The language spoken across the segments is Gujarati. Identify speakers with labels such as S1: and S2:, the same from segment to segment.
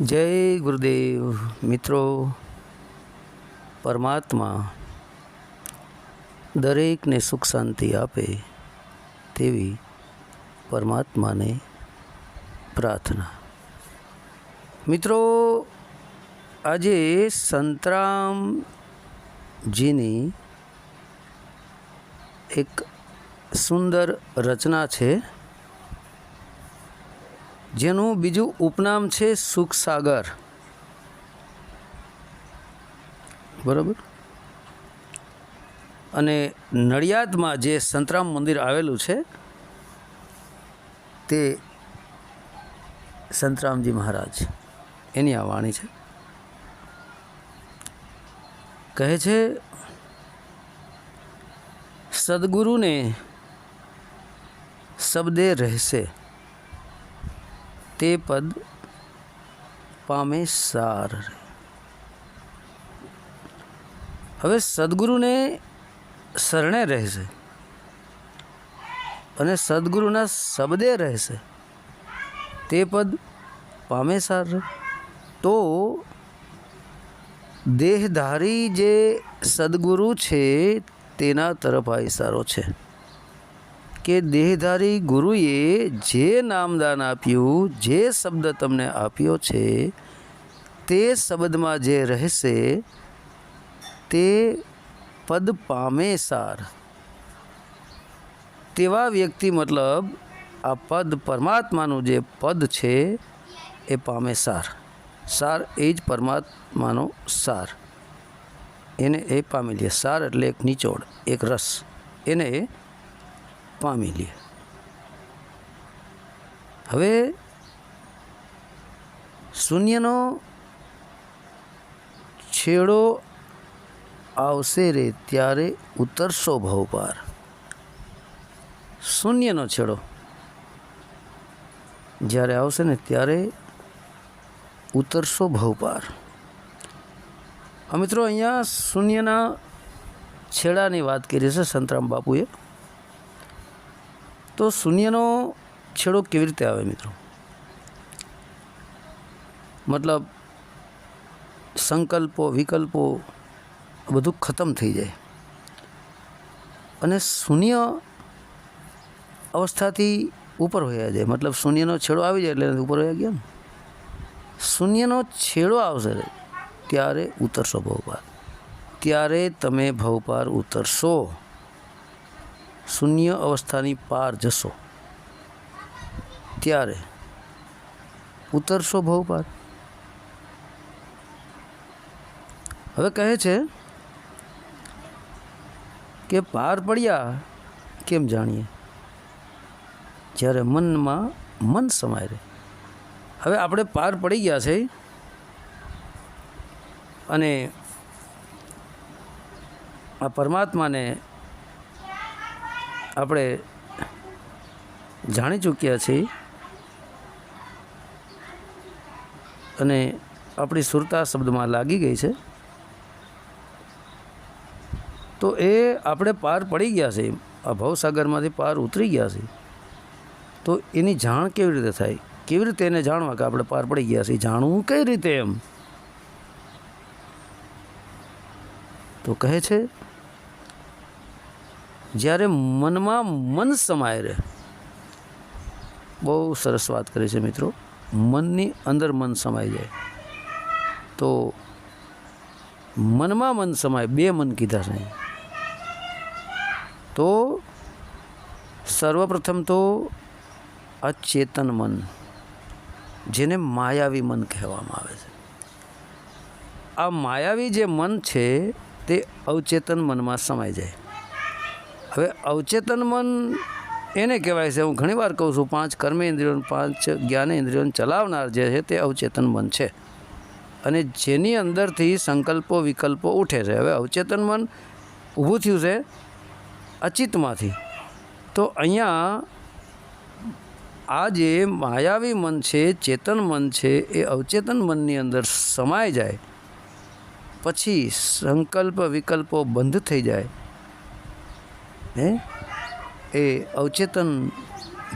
S1: જય ગુરુદેવ. મિત્રો, પરમાત્મા દરેકને સુખ શાંતિ આપે તેવી પરમાત્માને પ્રાર્થના. મિત્રો, આજે સંતરામજીની એક સુંદર રચના છે. જેનું બીજું ઉપનામ છે સુખસાગર. બરાબર? અને નડિયાદમાં જે સંતરામ મંદિર આવેલું છે, તે સંતરામજી મહારાજ. એની આ વાણી છે. કહે છે, સદગુરુને શબ્દે રહેશે. તે પદ પામે સાર હવે સદગુરુને શરણે રહેશે અને સદગુરુના શબ્દે રહેશે તે પદ પામે સાર તો દેહધારી જે સદગુરુ છે તેના તરફ આ ઇશારો છે. કે દેહધારી ગુરુએ જે નામદાન આપ્યું, જે શબ્દ તમને આપ્યો છે, તે શબ્દમાં જે રહેશે, તે પદ પામે સાર. તેવા વ્યક્તિ મતલબ આ પદ પરમાત્માનું જે પદ છે, એ પામે સાર. સાર એ જ પરમાત્માનો સાર. એને એ પામી લે. સાર એટલે એક નિચોડ, એક રસ. એને પામી લે હવે શૂન્યનો છેડો આવશે રે ત્યારે ઉતરશો ભવ પાર. શૂન્યનો છેડો જ્યારે આવશે ને ત્યારે ઉતરશો ભવ પાર. મિત્રો અહીંયા શૂન્યના છેડાની વાત કરી છે સંતરામ બાપુએ. તો શૂન્યનો છેડો કેવી રીતે આવે મિત્રો? મતલબ સંકલ્પો, વિકલ્પો બધું ખતમ થઈ જાય. અને શૂન્ય અવસ્થાથી ઉપર હોયા જાય. મતલબ શૂન્યનો છેડો આવી જાય એટલે ઉપર હોયા ગયા ને શૂન્યનો છેડો આવશે ત્યારે ઉતરશો ભવપાર ત્યારે તમે ભવપાર ઉતરશો. શૂન્ય અવસ્થાની પાર જશો. ત્યારે ઉતરશો ભવ પાર. હવે કહે છે કે પાર પડ્યા કેમ જાણીએ? જ્યારે મનમાં મન સમાય રહે. હવે આપણે પાર પડી ગયા છે અને આ પરમાત્માને આપણે જાણી ચૂક્યા છીએ અને આપણી સુરતા શબ્દમાં લાગી ગઈ છે. તો એ આપણે પાર પડી ગયા છે આ ભવસાગરમાંથી પાર ઉતરી ગયા છે તો એની જાણ કેવી રીતે થાય? કેવી રીતે એને જાણવા કે આપણે પાર પડી ગયા છીએ? જાણવું કઈ રીતે એમ? તો કહે છે જ્યારે મનમાં મન સમાય રહે. બહુ સરસ વાત કરી છે મિત્રો. મનની અંદર મન સમાઈ જાય. તો મનમાં મન સમાય, બે મન કીધા છે. તો સર્વપ્રથમ તો આ ચેતન મન, જેને માયાવી મન કહેવામાં આવે છે. આ માયાવી જે મન છે, તે અવચેતન મનમાં સમાઈ જાય. હવે અવચેતન મન એને કહેવાય છે. હું ઘણીવાર કહું છું, પાંચ કર્મેન્દ્રિયોને પાંચ જ્ઞાનેન્દ્રિયોને ચલાવનાર જે છે તે અવચેતન મન છે. અને જેની અંદરથી સંકલ્પો, વિકલ્પો ઉઠે છે. હવે અવચેતન મન ઊભું થયું છે અચિતમાંથી તો અહીંયા આ જે માયાવી મન છે, ચેતન મન છે, એ અવચેતન મનની અંદર સમાઈ જાય. પછી સંકલ્પ, વિકલ્પો બંધ થઈ જાય. હે? એ અવચેતન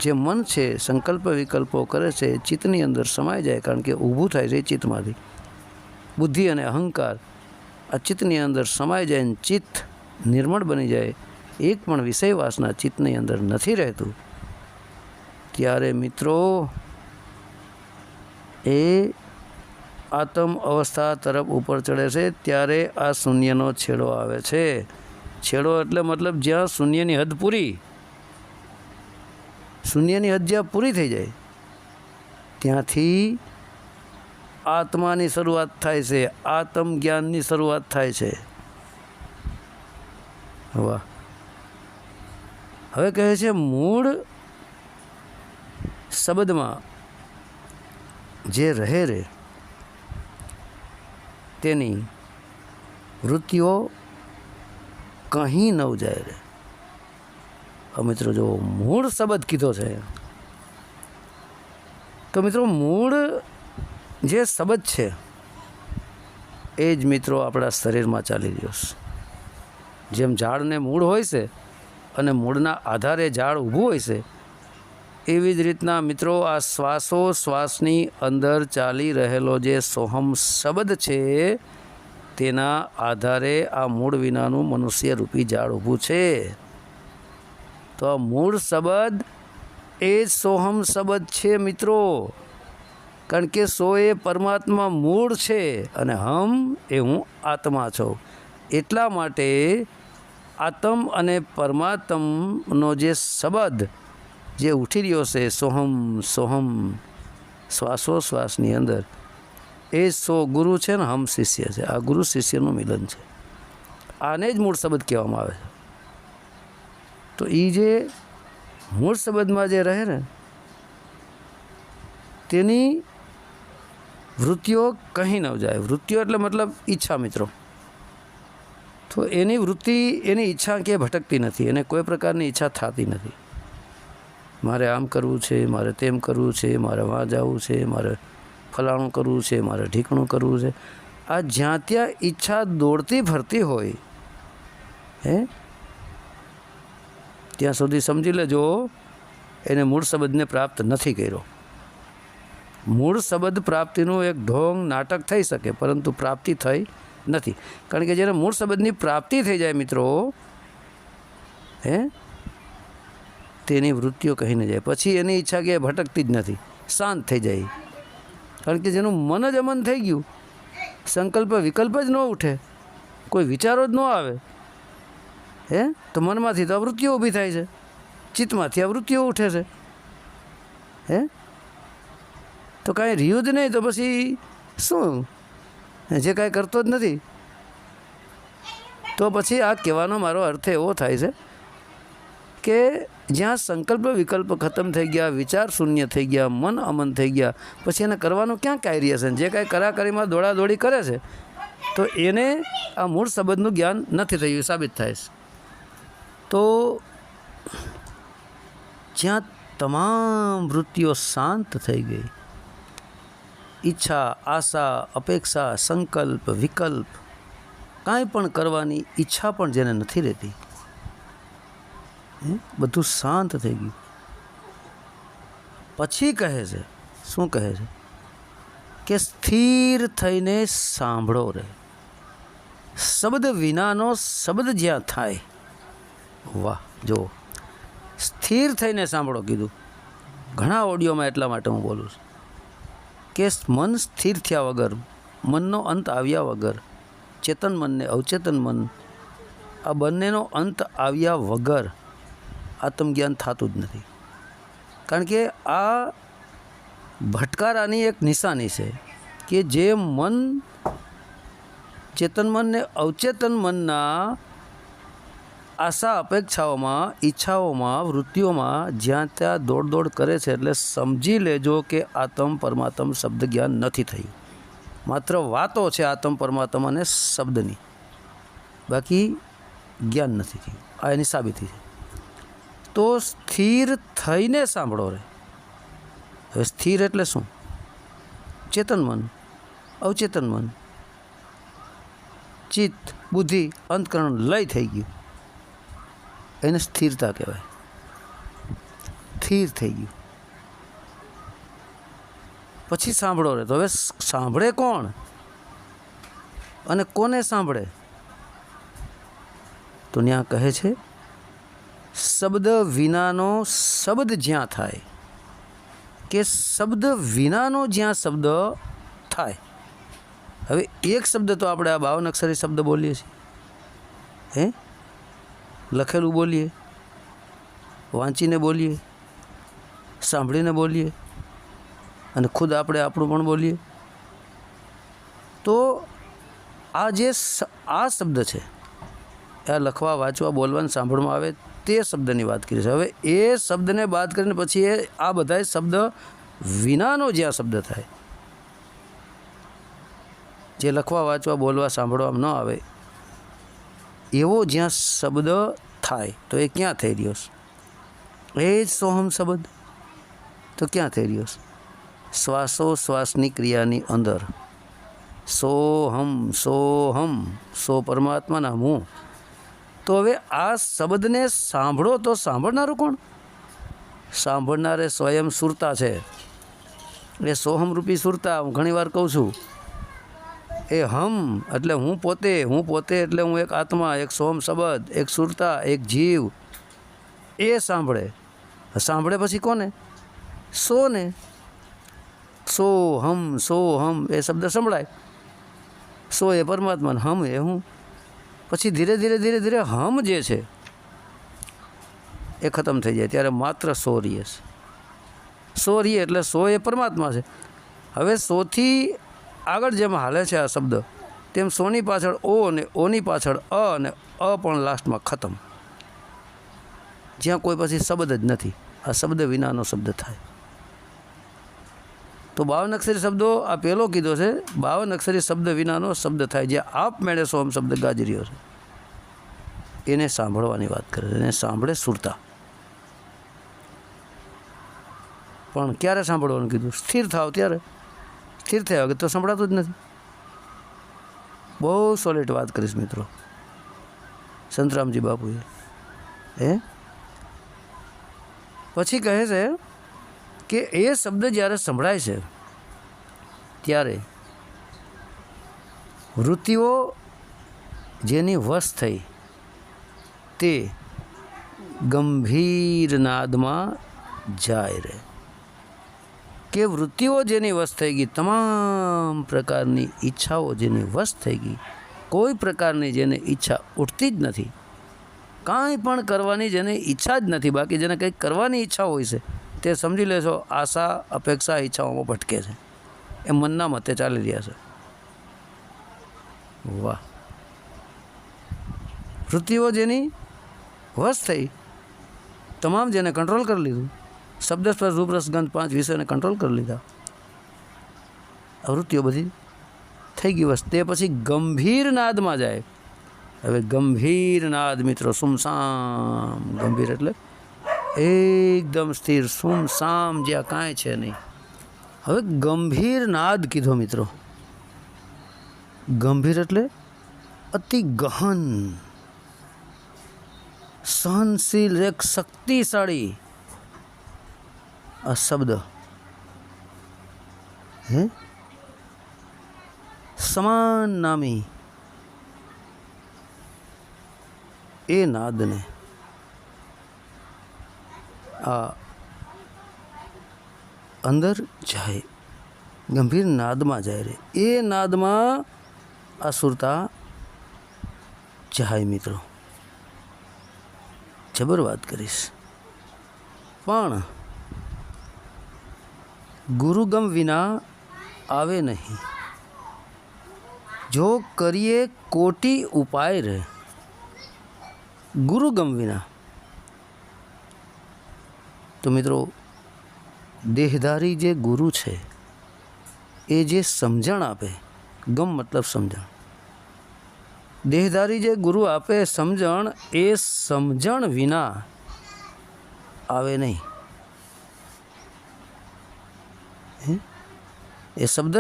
S1: જે મન છે, સંકલ્પ વિકલ્પો કરે છે ચિત્તની અંદર સમાઈ જાય કારણ કે ઊભું થાય છે ચિત્તમાંથી. બુદ્ધિ અને અહંકાર આ ચિત્તની અંદર સમાઈ જાય અને ચિત્ત નિર્મળ બની જાય. એક પણ વિષય વાસના ચિત્તની અંદર નથી રહેતું. ત્યારે મિત્રો, એ આત્મ અવસ્થા તરફ ઉપર ચડે છે, ત્યારે આ શૂન્યનો છેડો આવે છે. છેડો એટલે મતલબ જ્યાં શૂન્યની હદ પૂરી, શૂન્યની હદ જ્યાં પૂરી થઈ જાય, ત્યાંથી આત્માની શરૂઆત થાય છે, આત્મ જ્ઞાનની શરૂઆત થાય છે. વાહ. હવે કહે છે મૂળ શબ્દમાં જે રહે રે, તેની વૃત્તિઓ કંઈ ન જાય રે. મિત્રો જો મૂળ શબ્દ કીધો છે, તો મિત્રો મૂળ જે શબ્દ છે, એ જ મિત્રો આપણા શરીરમાં ચાલી રહ્યો છે. જેમ ઝાડને મૂળ હોય છે અને મૂળના આધારે ઝાડ ઊભું હોય છે, એવી જ રીતના મિત્રો આ શ્વાસો શ્વાસની અંદર ચાલી રહેલો જે સોહમ શબ્દ છે તેના આધારે આ મૂળ વિનાનું મનુષ્ય રૂપી ઝાડ ઊભું છે. તો આ મૂળ શબ્દ એ સોહમ શબ્દ છે મિત્રો. કારણ કે સો એ પરમાત્મા મૂળ છે અને હમ એ હું આત્મા છું. એટલા માટે આત્મ અને પરમાત્મનો જે શબ્દ જે ઉઠી રહ્યો છે સોહમ સોહમ, શ્વાસોશ્વાસની અંદર એ સો ગુરુ છે ને, હમ શિષ્ય છે. આ ગુરુ શિષ્યનું મિલન છે. આને જ મૂળ શબ્દ કહેવામાં આવે છે. તો એ જે મૂળ શબ્દમાં જે રહે ને, તેની વૃત્તિઓ કહી ન જાય. વૃત્તિઓ એટલે મતલબ ઈચ્છા મિત્રો. તો એની વૃત્તિ, એની ઈચ્છા ક્યાંય ભટકતી નથી. એને કોઈ પ્રકારની ઈચ્છા થતી નથી. મારે આમ કરવું છે, મારે તેમ કરવું છે, મારે વાં જવું છે, મારે ફલાણું કરવું છે, મારે ઢીકણું કરવું છે. આ જ્યાં ત્યાં ઈચ્છા દોડતી ફરતી હોય, હે? ત્યાં સુધી સમજી લેજો, એને મૂળ શબ્દને પ્રાપ્ત નથી કર્યો. મૂળ શબ્દ પ્રાપ્તિનું એક ઢોંગ નાટક થઈ શકે, પરંતુ પ્રાપ્તિ થઈ નથી. કારણ કે જ્યારે મૂળ શબ્દની પ્રાપ્તિ થઈ જાય મિત્રો, હે? તેની વૃત્તિઓ કહીને જાય. પછી એની ઈચ્છા કે ભટકતી જ નથી. શાંત થઈ જાય. કારણ કે જેનું મન જ અમન થઈ ગયું. સંકલ્પ વિકલ્પ જ ન ઉઠે. કોઈ વિચારો જ ન આવે. હે? તો મનમાંથી તો આવૃત્તિઓ વૃત્તિઓ ઊભી થાય છે. ચિત્તમાંથી આવૃત્તિઓ વૃત્તિઓ ઉઠે છે. હે? તો કાંઈ રહ્યું જ નહીં તો પછી શું? જે કાંઈ કરતો જ નથી. તો પછી આ કહેવાનો મારો અર્થ એવો થાય છે કે જ્યાં સંકલ્પ વિકલ્પ ખતમ થઈ ગયા, વિચાર શૂન્ય થઈ ગયા, મન અમન થઈ ગયા, પછી એને કરવાનું ક્યાં કાર્ય છે જે કાંઈ કરાકરીમાં દોડાદોડી કરે છે, તો એને આ મૂળ સંબંધનું જ્ઞાન નથી થયું સાબિત થાય છે તો જ્યાં તમામ વૃત્તિઓ શાંત થઈ ગઈ, ઈચ્છા, આશા, અપેક્ષા, સંકલ્પ, વિકલ્પ, કાંઈ પણ કરવાની ઈચ્છા પણ જેને નથી રહેતી? બધું શાંત થઈ ગયું. પછી કહે છે, શું કહે છે? કે સ્થિર થઈને સાંભળો રે. શબ્દ વિનાનો શબ્દ જ્યાં થાય. વાહ જો સ્થિર થઈને સાંભળો કીધું. ઘણા ઓડિયોમાં એટલા માટે હું બોલું છું. કે મન સ્થિર થયા વગર, મનનો અંત આવ્યા વગર, ચેતન મનને અવચેતન મન, આ બંનેનો અંત આવ્યા વગર આત્મજ્ઞાન થતું જ નથી. કારણ કે આ ભટકારાની એક નિશાની છે કે જે મન, ચેતન મન ને અવચેતન મનના આશા, અપેક્ષાઓમાં, ઈચ્છાઓમાં, વૃત્તિઓમાં જ્યાં ત્યાં દોડ દોડ કરે છે એટલે સમજી લેજો કે આત્મ પરમાત્મ શબ્દ જ્ઞાન નથી થયું. માત્ર વાતો છે આત્મ પરમાત્મ અને શબ્દની. બાકી જ્ઞાન નથી થયું. આ એની સાબિતી છે. તો સ્થિર થઈને સાંભળો રે. હવે સ્થિર એટલે શું? ચેતન મન, અવચેતન મન. ચિત્ત, બુદ્ધિ, અંતકરણ લય થઈ ગયું. એને સ્થિરતા કહેવાય. સ્થિર થઈ ગયું. પછી સાંભળો રે. તો હવે સાંભળે કોણ? અને કોને સાંભળે? તો ત્યાં કહે છે શબ્દ વિનાનો શબ્દ જ્યાં થાય કે શબ્દ વિનાનો જ્યાં શબ્દ થાય. હવે એક શબ્દ તો આપણે આ બાવન અક્ષરે શબ્દ બોલીએ છીએ. હે? લખેલું બોલીએ. વાંચીને બોલીએ. સાંભળીને બોલીએ. અને ખુદ આપણે આપણું પણ બોલીએ. તો આ જે આ શબ્દ છે, આ લખવા, વાંચવા બોલવાનું સાંભળવામાં આવે તે શબ્દની વાત કરી છે હવે એ શબ્દને બાદ કરીને પછી એ આ બધાય શબ્દ વિનાનો જ્યાં શબ્દ થાય જે લખવા વાંચવા બોલવા સાંભળવામાં ન આવે એવો જ્યાં શબ્દ થાય તો એ ક્યાં થઈ રહ્યો છે એ જ સોહમ શબ્દ તો ક્યાં થઈ રહ્યો છે શ્વાસો શ્વાસની ક્રિયાની અંદર સોહમ સોહમ સો પરમાત્માના હું તો હવે આ શબ્દને સાંભળો તો સાંભળનારું કોણ? સાંભળનારે સ્વયં સુરતા છે. એ સોહમ રૂપી સુરતા, હું ઘણીવાર કહું છું. એ હમ એટલે હું પોતે હું પોતે એટલે હું એક આત્મા, એક સોહમ શબ્દ, એક સુરતા, એક જીવ. એ સાંભળે. સાંભળે પછી કોને? સોને. સો હમ સો હમ એ શબ્દ સંભળાય. સો એ પરમાત્મા હમ એ હું. પછી ધીરે ધીરે ધીરે ધીરે હમ જે છે એ ખતમ થઈ જાય ત્યારે માત્ર સો રહીએ છે. સો રહીએ એટલે સો એ પરમાત્મા છે. હવે સોથી આગળ જેમ હાલે છે આ શબ્દ, તેમ સોની પાછળ ઓ અને ઓની પાછળ અ અને અ પણ લાસ્ટમાં ખતમ. જ્યાં કોઈ પછી શબ્દ જ નથી. આ શબ્દ વિનાનો શબ્દ થાય. તો બાવન અક્ષરી શબ્દો આ પહેલો કીધો છે, બાવન અક્ષરી શબ્દ વિનાનો શબ્દ થાય, જે આપમેળે સોમ શબ્દ ગાજરીઓ છે. એને સાંભળવાની વાત કરે છે, એને સાંભળે સુરતા. પણ ક્યારે સાંભળવાનું કીધું? સ્થિર થાવ ત્યારે. સ્થિર થયા વગર તો સંભળાતું જ નથી. બહુ સોલિડ વાત કરીશ મિત્રો. સંતરામજી બાપુએ. હે? પછી કહે છે કે એ શબ્દ જ્યારે સંભળાય છે, ત્યારે વૃત્તિઓ જેની વશ થઈ તે ગંભીર નાદમાં જાય રહે. કે વૃત્તિઓ જેની વશ થઈ ગઈ, તમામ પ્રકારની ઈચ્છાઓ જેની વશ થઈ ગઈ, કોઈ પ્રકારની જેને ઈચ્છા ઉઠતી જ નથી. કાંઈ પણ કરવાની જેને ઈચ્છા જ નથી, બાકી જેને કંઈક કરવાની ઈચ્છા હોય છે તે સમજી લેશો, આશા, અપેક્ષા, ઈચ્છાઓમાં ભટકે છે. એ મનના મતે ચાલી રહ્યા છે. વાહ. વૃત્તિઓ જેની વશ થઈ, તમામ જેને કંટ્રોલ કરી લીધું, શબ્દ સ્પર્શ રૂપરસ ગંધ, પાંચ વિષયને કંટ્રોલ કરી લીધા. વૃત્તિઓ બધી થઈ ગઈ વસ્તુ તે પછી ગંભીર નાદમાં જાય. હવે ગંભીર નાદ મિત્રો, સુમસામ. ગંભીર એટલે એકદમ સ્થિર સુમસામ જ્યાં કાંઈ છે નહીં. હવે ગંભીર નાદ કીધો મિત્રો. ગંભીર એટલે અતિ ગહન, સહનશીલ, એક શક્તિશાળી. આ શબ્દ. હે? સમાન નામી. એ નાદને અંદર જાય, ગંભીર નાદમાં જાય રે. એ નાદમાં અસુરતા જાય મિત્રો. જબર વાત કરીશ. પણ ગુરુગમ વિના આવે નહીં. જો કરીએ કોટી ઉપાય રહે ગુરુગમ વિના તો મિત્રો, દેહધારી જે ગુરુ છે, એ જે સમજણ આપે, ગમ મતલબ સમજણ. દેહધારી જે ગુરુ આપે સમજણ, એ સમજણ વિના આવે નહીં. એ શબ્દ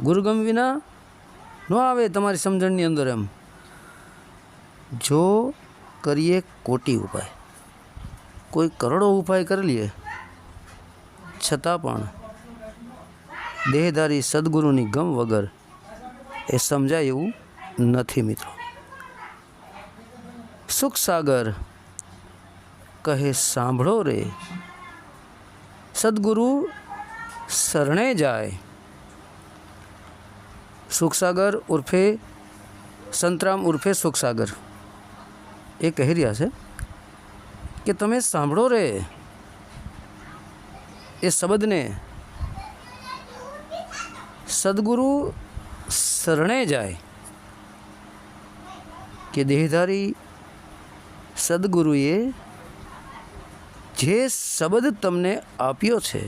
S1: ગુરુગમ વિના ન આવે તમારી સમજણની અંદર એમ. જો કરીએ કોટી ઉપાય. કોઈ કરોડો ઉપાય કરી લઈએ છતાં પણ દેહધારી સદગુરુની ગમ વગર એ સમજાય એવું નથી મિત્રો. સુખ સાગર કહે, સાંભળો રે. સદગુરુ શરણે જાય. સુખસાગર ઉર્ફે સંતરામ ઉર્ફે સુખસાગર એ કહી રહ્યા છે. કે તમે સાંભળો રે એ શબ્દને. સદગુરુ શરણે જાય કે દેહધારી સદગુરુએ જે શબ્દ તમને આપ્યો છે,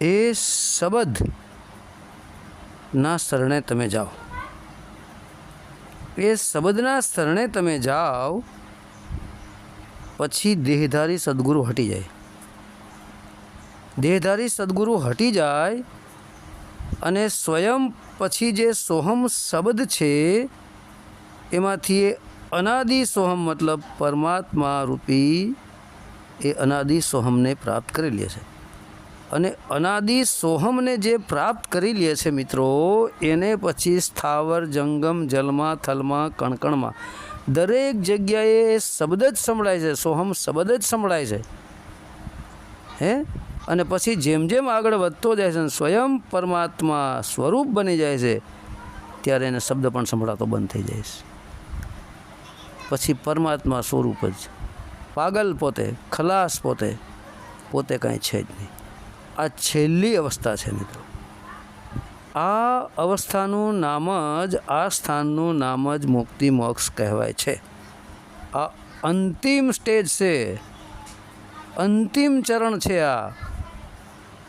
S1: એ શબ્દના શરણે તમે જાઓ. એ શબ્દના સ્તરણે તમે જાઓ, પછી દેહધારી સદગુરુ હટી જાય. દેહધારી સદગુરુ હટી જાય અને સ્વયં પછી જે સોહમ શબ્દ છે, એમાંથી એ અનાદિ સોહમ મતલબ પરમાત્મા રૂપી એ અનાદિ સોહમને પ્રાપ્ત કરી લે છે અને અનાદિ સોહમને જે પ્રાપ્ત કરી લે છે મિત્રો, એને પછી સ્થાવર, જંગમ, જલમાં, થલમાં, કણકણમાં દરેક જગ્યાએ શબ્દ જ સંભળાય છે. સોહમ શબ્દ જ સંભળાય છે. હે? અને પછી જેમ જેમ આગળ વધતો જાય છે સ્વયં પરમાત્મા સ્વરૂપ બની જાય છે, ત્યારે એને શબ્દ પણ સંભળાતો બંધ થઈ જાય છે. પછી પરમાત્મા સ્વરૂપ જ. પાગલ પોતે, ખલાસ પોતે પોતે કાંઈ છે જ નહીં. આ છેલ્લી અવસ્થા છે મિત્રો. આ અવસ્થાનું નામ જ, આ સ્થાનનું નામ જ મુક્તિ મોક્ષ કહેવાય છે. આ અંતિમ સ્ટેજ છે. અંતિમ ચરણ છે આ.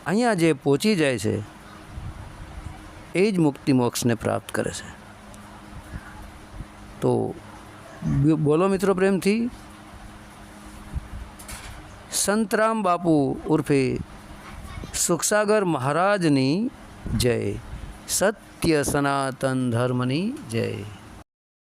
S1: અહીંયા જે પહોંચી જાય છે, એ જ મુક્તિ મોક્ષને પ્રાપ્ત કરે છે. તો બોલો મિત્રો પ્રેમથી. સંતરામ બાપુ ઉર્ફે સુખસાગર મહારાજની જય. સત્ય સનાતન ધર્મની જય.